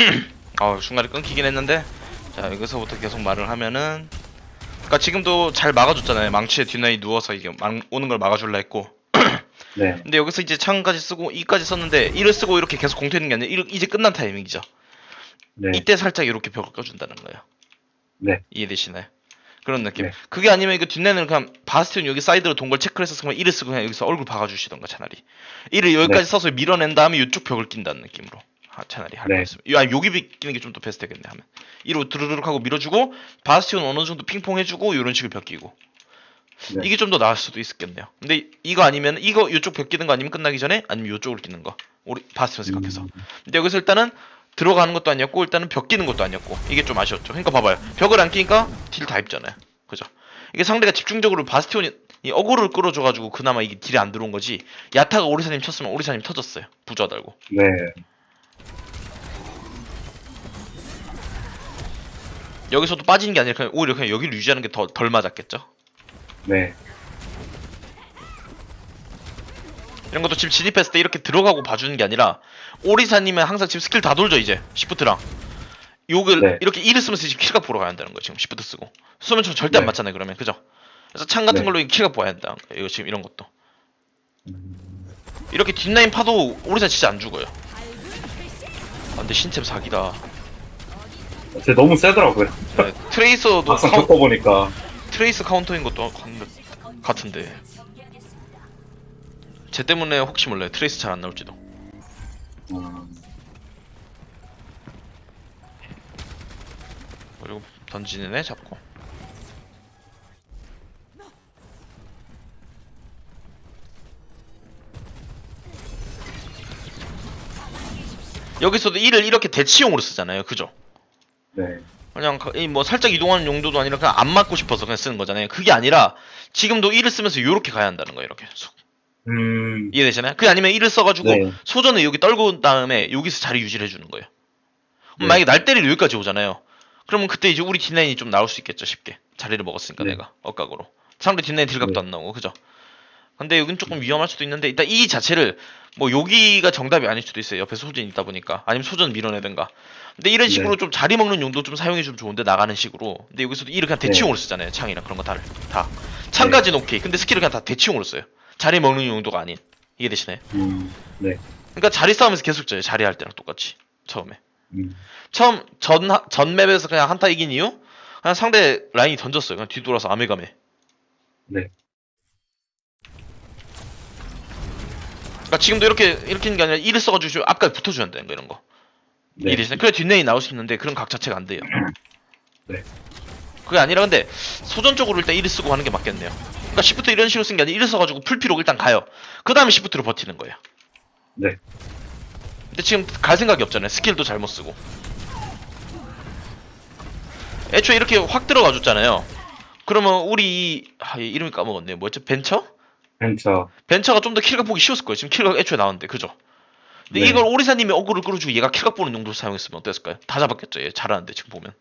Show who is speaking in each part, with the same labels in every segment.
Speaker 1: 어 중간에 끊기긴 했는데 자 여기서부터 계속 말을 하면은 그니까 지금도 잘 막아줬잖아요 망치에 뒷라인 누워서 이게 막 오는 걸 막아줄라 했고
Speaker 2: 네.
Speaker 1: 근데 여기서 이제 창까지 쓰고 이까지 썼는데 이를 쓰고 이렇게 계속 공태는 게 아니라 이- 이제 끝난 타이밍이죠
Speaker 2: 네.
Speaker 1: 이때 살짝 이렇게 벽을 꺼준다는 거예요
Speaker 2: 네.
Speaker 1: 이해되시나요? 그런 느낌
Speaker 2: 네.
Speaker 1: 그게 아니면 이거 뒷라인을 그냥 바스티온 여기 사이드로 동걸 체크를 해서 그냥 이를 쓰고 그냥 여기서 얼굴 박아주시던가 차라리 이를 여기까지
Speaker 2: 네.
Speaker 1: 써서 밀어낸 다음에 이쪽 벽을 낀다는 느낌으로 하- 차라리 할
Speaker 2: 네.
Speaker 1: 거였으면. 아 여기 끼는 게 좀 더 베스트겠네 하면. 이로 드르륵 하고 밀어주고 바스티온 어느 정도 핑퐁 해주고 이런 식으로 벽 끼고.
Speaker 2: 네.
Speaker 1: 이게 좀 더 나을 수도 있었겠네요. 근데 이거 아니면 이거 이쪽 벽 끼는 거 아니면 끝나기 전에 아니면 이쪽을 끼는 거. 우리 바스티온 생각해서.
Speaker 2: 음,
Speaker 1: 근데 여기서 일단은 들어가는 것도 아니었고 일단은 벽 끼는 것도 아니었고. 이게 좀 아쉬웠죠. 그러니까 봐봐요. 벽을 안 끼니까 딜 다 입잖아요. 그죠? 이게 상대가 집중적으로 바스티온이 이 어그를 끌어줘가지고 그나마 이게 딜이 안 들어온 거지 야타가 오리사님 쳤으면 오리사님 터졌어요. 부좌 달고.
Speaker 2: 네.
Speaker 1: 여기서도 빠지는 게 아니라 그냥 오히려 그냥 여기를 유지하는 게 더 덜 맞았겠죠?
Speaker 2: 네.
Speaker 1: 이런 것도 지금 진입했을 때 이렇게 들어가고 봐주는 게 아니라 오리사님은 항상 지금 스킬 다 돌죠 이제. 시프트랑. 욕을
Speaker 2: 네.
Speaker 1: 이렇게 이를 쓰면서 지금 킬각 보러 가야 한다는 거예요 지금 시프트 쓰고. 쓰면 저 절대 안
Speaker 2: 네.
Speaker 1: 맞잖아요 그러면. 그죠? 그래서 창 같은
Speaker 2: 네.
Speaker 1: 걸로 킬각 보아야 거예요 이거 지금 이런 것도.
Speaker 2: 음,
Speaker 1: 이렇게 뒷라인 파도 오리사 진짜 안 죽어요. 아 근데 신챔 사기다
Speaker 2: 쟤 너무 세더라고요.
Speaker 1: 네, 트레이서도
Speaker 2: 막상
Speaker 1: 카운,
Speaker 2: 겪어보니까.
Speaker 1: 트레이스 카운터인 것도 같- 같은데 쟤 때문에 혹시 몰라요 트레이스 잘 안 나올지도
Speaker 2: 음,
Speaker 1: 그리고 던지는 애 잡고 여기서도 이를 이렇게 대치용으로 쓰잖아요 그죠?
Speaker 2: 네.
Speaker 1: 그냥 가- 이뭐 살짝 이동하는 용도도 아니라 그냥 안 맞고 싶어서 그냥 쓰는 거잖아요 그게 아니라 지금도 이를 쓰면서 요렇게 가야 한다는 거예요 이렇게 쑥.
Speaker 2: 음,
Speaker 1: 이해되시나요? 그게 아니면 이를 써가지고
Speaker 2: 네.
Speaker 1: 소전을 여기 떨고 온 다음에 여기서 자리 유지를 해주는 거예요 그럼
Speaker 2: 네.
Speaker 1: 만약에 날 때리를 여기까지 오잖아요 그러면 그때 이제 우리 뒷라인이 좀 나올 수 있겠죠 쉽게 자리를 먹었으니까
Speaker 2: 네.
Speaker 1: 내가 억각으로 상대 뒷라인 딜각도
Speaker 2: 네.
Speaker 1: 안 나오고 그죠 근데 여긴 조금 위험할 수도 있는데 일단 이 자체를 뭐 여기가 정답이 아닐 수도 있어요 옆에 소전이 있다 보니까 아니면 소전 밀어내든가 근데 이런 식으로
Speaker 2: 네.
Speaker 1: 좀 자리 먹는 용도 좀 사용해 주면 좋은데 나가는 식으로 근데 여기서도 이를 그냥
Speaker 2: 네.
Speaker 1: 대치용으로 쓰잖아요 창이랑 그런 거 다를 다 창까지는 오케이 근데 스킬을 그냥 다 대치용으로 써요 자리 먹는 용도가 아닌 이해되시나요?
Speaker 2: 음, 네.
Speaker 1: 그러니까 자리 싸움에서 계속 져요 자리 할 때랑 똑같이 처음에
Speaker 2: 음,
Speaker 1: 처음 전, 하- 전 맵에서 그냥 한타 이긴 이유? 그냥 상대 라인이 던졌어요. 그냥 뒤돌아서 아메가메.
Speaker 2: 네.
Speaker 1: 그러니까 지금도 이렇게 이렇게 있는 게 아니라 이를 써가지고 앞까지 붙어줘야 된다는 거 이런 거.
Speaker 2: 네.
Speaker 1: 이해되시나요? 그래 뒷레인이 나올 수 있는데 그런 각 자체가 안 돼요.
Speaker 2: 네.
Speaker 1: 그게 아니라 근데 소전적으로 일단 이를 쓰고 하는 게 맞겠네요. 그러니까 시프트 이런 식으로 쓴 게 아니라 이를 써가지고 풀피로 일단 가요. 그 다음에 시프트로 버티는 거예요.
Speaker 2: 네.
Speaker 1: 근데 지금 갈 생각이 없잖아요. 스킬도 잘못 쓰고. 애초에 이렇게 확 들어가 줬잖아요. 그러면 우리 아, 얘 이름이 까먹었네. 뭐였죠? 벤처?
Speaker 2: 벤처.
Speaker 1: 벤처가 좀 더 킬각 보기 쉬웠을 거예요. 지금 킬각 애초에 나왔는데, 그죠? 근데
Speaker 2: 네.
Speaker 1: 이걸 오리사님이 어그를 끌어주고 얘가 킬각 보는 용도로 사용했으면 어땠을까요? 다 잡았겠죠. 얘 잘하는데 지금 보면.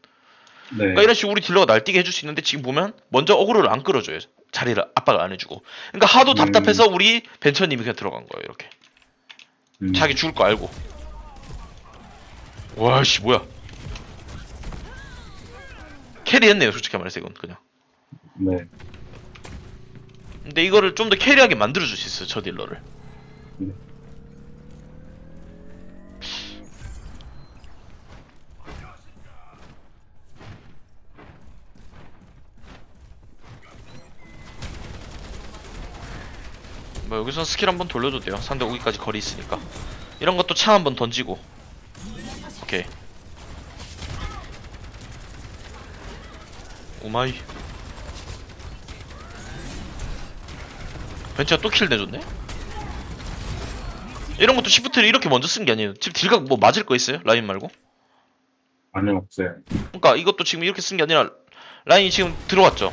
Speaker 2: 네.
Speaker 1: 그러니까 이런 식으로 우리 딜러가 날뛰게 해줄 수 있는데 지금 보면 먼저 어그를 안 끌어줘요. 자리를 압박을 안 해주고. 그러니까 하도
Speaker 2: 음.
Speaker 1: 답답해서 우리 벤처님이 그냥 들어간 거예요. 이렇게.
Speaker 2: 음,
Speaker 1: 자기 죽을 거 알고. 와씨 뭐야? 캐리했네요. 솔직히 말해서 이건 그냥.
Speaker 2: 네.
Speaker 1: 근데 이거를 좀 더 캐리하게 만들어줄 수 있어요. 저 딜러를.
Speaker 2: 네.
Speaker 1: 뭐 여기서 스킬 한번 돌려도 돼요. 상대 오기까지 거리 있으니까. 이런 것도 창 한번 던지고. 오케이. 오마이. 벤치가 또 킬 내줬네? 이런 것도 시프트를 이렇게 먼저 쓴 게 아니에요. 지금 딜각 뭐 맞을 거 있어요? 라인 말고?
Speaker 2: 아니, 없어요.
Speaker 1: 그러니까 이것도 지금 이렇게 쓴 게 아니라 라인이 지금 들어왔죠?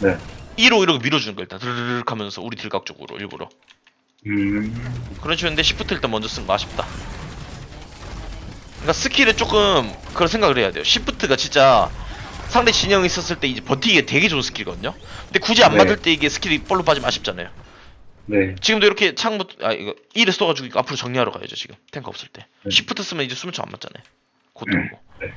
Speaker 2: 네.
Speaker 1: 2로 이렇게 밀어주는 거 일단 드르륵 하면서 우리 딜각 쪽으로 일부러
Speaker 2: 음,
Speaker 1: 그런 식인데 시프트 일단 먼저 쓴 거 아쉽다 그러니까 스킬을 조금 그런 생각을 해야 돼요 시프트가 진짜 상대 진영이 있었을 때 이제 버티기에 되게 좋은 스킬이거든요 근데 굳이 안
Speaker 2: 네.
Speaker 1: 맞을 때 이게 스킬이 볼로 빠지면 아쉽잖아요
Speaker 2: 네.
Speaker 1: 지금도 이렇게 창부터 아 이거 1을 써가지고 이거 앞으로 정리하러 가야죠 지금 탱크 없을 때
Speaker 2: 네.
Speaker 1: 시프트 쓰면 이제 수면총 안 맞잖아요 곧 들어오고.
Speaker 2: 네.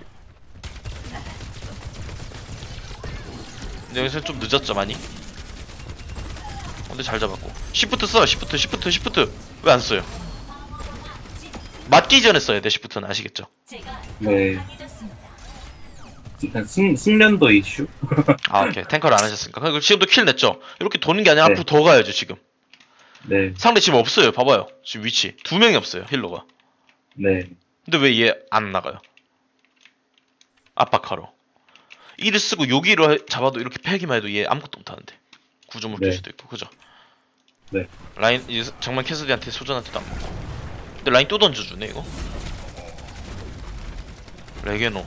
Speaker 1: 근데 여기서 좀 늦었죠 많이. 근데 잘 잡았고. 시프트 써. 시프트 시프트 시프트 왜 안 써요? 맞기 전에 써야 돼 시프트는 아시겠죠?
Speaker 2: 네. 일단 숙, 숙련도 이슈?
Speaker 1: 아 오케이 탱커를 안 하셨으니까. 그리고 지금도 킬 냈죠. 이렇게 도는 게 아니라
Speaker 2: 네.
Speaker 1: 앞으로 더 가야죠 지금.
Speaker 2: 네.
Speaker 1: 상대 지금 없어요. 봐봐요. 지금 위치 두 명이 없어요 힐러가.
Speaker 2: 네.
Speaker 1: 근데 왜 얘 안 나가요? 압박하러. 이를 쓰고 여기로 해- 잡아도 이렇게 패기만 해도 얘 아무것도 못하는데. 구조물 줄
Speaker 2: 네.
Speaker 1: 수도 있고 그죠?
Speaker 2: 네.
Speaker 1: 라인 이제 정말 캐서디한테 소전한테도 안 먹고. 근데 라인 또 던져주네 이거. 레게노.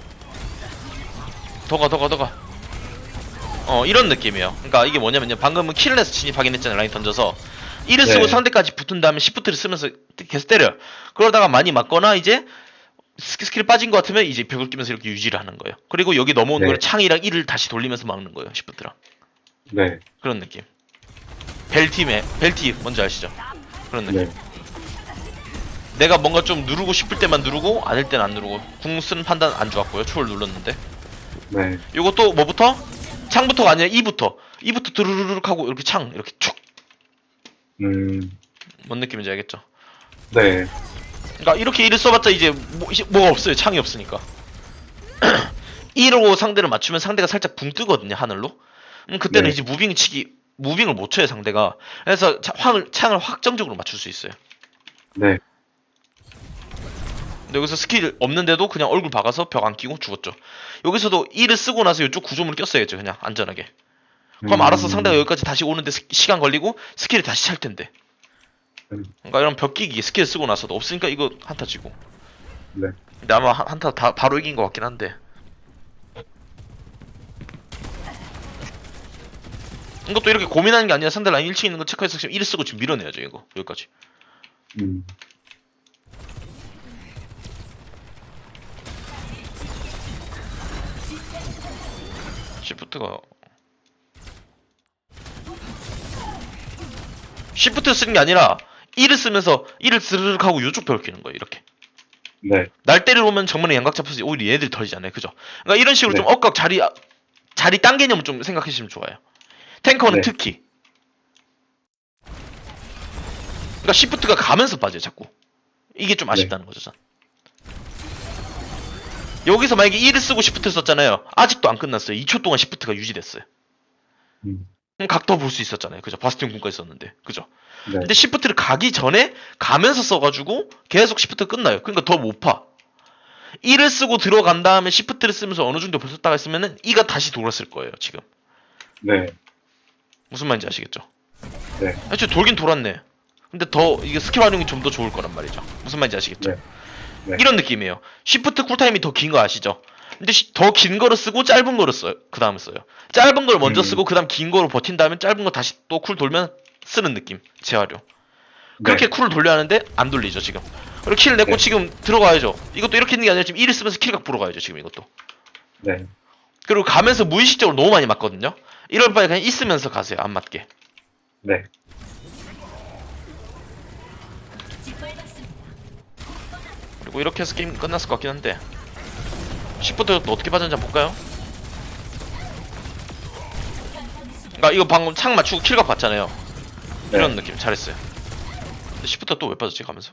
Speaker 1: 더가 더가 더가. 어 이런 느낌이에요. 그러니까 이게 뭐냐면요. 방금은 킬을 내서 진입하긴 했잖아요. 라인 던져서. 이를 쓰고
Speaker 2: 네.
Speaker 1: 상대까지 붙은 다음에 시프트를 쓰면서 계속 때려요. 그러다가 많이 맞거나 이제 스- 스킬 빠진 것 같으면 이제 벽을 끼면서 이렇게 유지를 하는 거예요. 그리고 여기 넘어오는
Speaker 2: 네.
Speaker 1: 걸 창이랑 이를 다시 돌리면서 막는 거예요. 시프트랑.
Speaker 2: 네.
Speaker 1: 그런 느낌. 벨팀의 벨티 뭔지 아시죠? 그런 느낌.
Speaker 2: 네.
Speaker 1: 내가 뭔가 좀 누르고 싶을 때만 누르고 아닐 땐 안 누르고 궁 쓰는 판단 안 좋았고요. 초월 눌렀는데.
Speaker 2: 네.
Speaker 1: 요것도 뭐부터? 창부터가 아니라 이부터. 이부터 드르르륵 하고 이렇게 창 이렇게 촉.
Speaker 2: 음.
Speaker 1: 뭔 느낌인지 알겠죠?
Speaker 2: 네.
Speaker 1: 그러니까 이렇게 일을 써봤자 이제 뭐, 뭐가 없어요. 창이 없으니까. 1로 상대를 맞추면 상대가 살짝 붕 뜨거든요. 하늘로. 음, 그때는
Speaker 2: 네.
Speaker 1: 이제 무빙 치기 무빙을 못 쳐요 상대가. 그래서 차- 황을, 창을 확정적으로 맞출 수 있어요.
Speaker 2: 네.
Speaker 1: 근데 여기서 스킬 없는데도 그냥 얼굴 박아서 벽 안 끼고 죽었죠. 여기서도 1을 쓰고 나서 이쪽 구조물 꼈어야죠. 그냥 안전하게. 그럼
Speaker 2: 음.
Speaker 1: 알아서 상대가 여기까지 다시 오는데 스- 시간 걸리고 스킬이 다시 찰 텐데.
Speaker 2: 음.
Speaker 1: 그러니까 이런 벽 끼기 스킬 쓰고 나서도 없으니까 이거 한타 지고.
Speaker 2: 네.
Speaker 1: 근데 아마 한- 한타 다 바로 이긴 것 같긴 한데. 이것도 이렇게 고민하는 게 아니라 상대 라인 1층 있는 거 체크해서 지금 1 쓰고 지금 밀어내야죠 이거 여기까지.
Speaker 2: 음.
Speaker 1: 시프트가 시프트 쓰는 게 아니라 1을 쓰면서 1을 스르륵 하고 이쪽 끼는 거예요 이렇게.
Speaker 2: 네.
Speaker 1: 날 때리러 오면 정면에 양각 잡혀서 오히려 얘들이 덜리잖아요. 그죠? 그러니까 이런 식으로
Speaker 2: 네.
Speaker 1: 좀 억각 자리 자리 딴 개념을 좀 생각해 주시면 좋아요. 탱커는
Speaker 2: 네.
Speaker 1: 특히. 그러니까 시프트가 가면서 빠져요, 자꾸. 이게 좀 아쉽다는 거죠, 전. 여기서 만약에 1을 쓰고 시프트 썼잖아요. 아직도 안 끝났어요. 2초 동안 시프트가 유지됐어요.
Speaker 2: 음.
Speaker 1: 그럼 각도 볼 수 있었잖아요. 그죠? 바스티온 군까지 썼는데. 그죠?
Speaker 2: 네.
Speaker 1: 근데 시프트를 가기 전에 가면서 써가지고 계속 시프트 끝나요. 그러니까 더 못 파. 1을 쓰고 들어간 다음에 시프트를 쓰면서 어느 정도 벌었다가 있으면은 2가 다시 돌았을 거예요, 지금.
Speaker 2: 네.
Speaker 1: 무슨 말인지 아시겠죠?
Speaker 2: 네.
Speaker 1: 애초에 돌긴 돌았네. 근데 더, 이게 스킬 활용이 좀 더 좋을 거란 말이죠. 무슨 말인지 아시겠죠?
Speaker 2: 네. 네.
Speaker 1: 이런 느낌이에요. 시프트 쿨타임이 더 긴 거 아시죠? 근데 더 긴 거를 쓰고 짧은 거를 써요. 그 다음에 써요. 짧은 걸 먼저
Speaker 2: 음.
Speaker 1: 쓰고 그 다음 긴 거로 버틴 다음에 짧은 거 다시 또 쿨 돌면 쓰는 느낌. 재활용. 그렇게
Speaker 2: 네.
Speaker 1: 쿨을 돌려야 하는데 안 돌리죠 지금 그리고 킬을 냈고
Speaker 2: 네.
Speaker 1: 지금 들어가야죠 이것도 이렇게 있는 게 아니라 지금 1을 쓰면서 킬각 보러 가야죠 지금 이것도
Speaker 2: 네.
Speaker 1: 그리고 가면서 무의식적으로 너무 많이 맞거든요 이럴 바에 그냥 있으면서 가세요 안 맞게
Speaker 2: 네.
Speaker 1: 그리고 이렇게 해서 게임 끝났을 것 같긴 한데 시프트 또 어떻게 받는지 한번 볼까요? 그러니까 이거 방금 창 맞추고 킬각 봤잖아요
Speaker 2: 네.
Speaker 1: 이런 느낌 잘했어요 근데 시프트 또왜 빠졌지 가면서?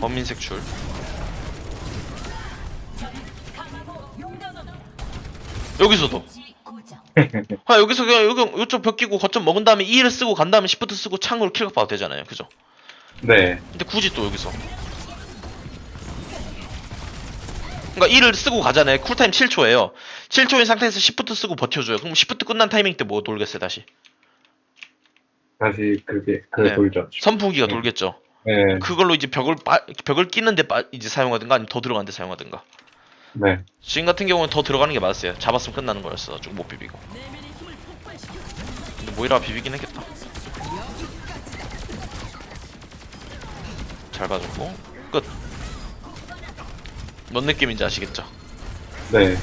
Speaker 1: 범민색 줄 여기서도 아 여기서 그냥 여기 이쪽 벽 끼고 거점 먹은 다음에 2를 쓰고 간 다음에 시프트 쓰고 창으로 킬각 봐도 되잖아요 그죠?
Speaker 2: 네.
Speaker 1: 근데 굳이 또 여기서 그러니까 1을 쓰고 가잖아요. 쿨타임 7초예요. 7초인 상태에서 시프트 쓰고 버텨줘요. 그럼 시프트 끝난 타이밍 때 뭐 돌겠어요 다시?
Speaker 2: 다시 그게 그
Speaker 1: 네.
Speaker 2: 돌죠.
Speaker 1: 선풍기가
Speaker 2: 네.
Speaker 1: 돌겠죠.
Speaker 2: 네.
Speaker 1: 그걸로 이제 벽을 빠, 벽을 끼는데 빠, 이제 사용하든가 아니면 더 들어가는데 사용하든가.
Speaker 2: 네.
Speaker 1: 지금 같은 경우는 더 들어가는 게 맞았어요. 잡았으면 끝나는 거였어. 좀못 비비고. 근데 모이라 비비긴 했겠다. 잘 봐줬고. 끝 뭔 느낌인지 아시겠죠?
Speaker 2: 네.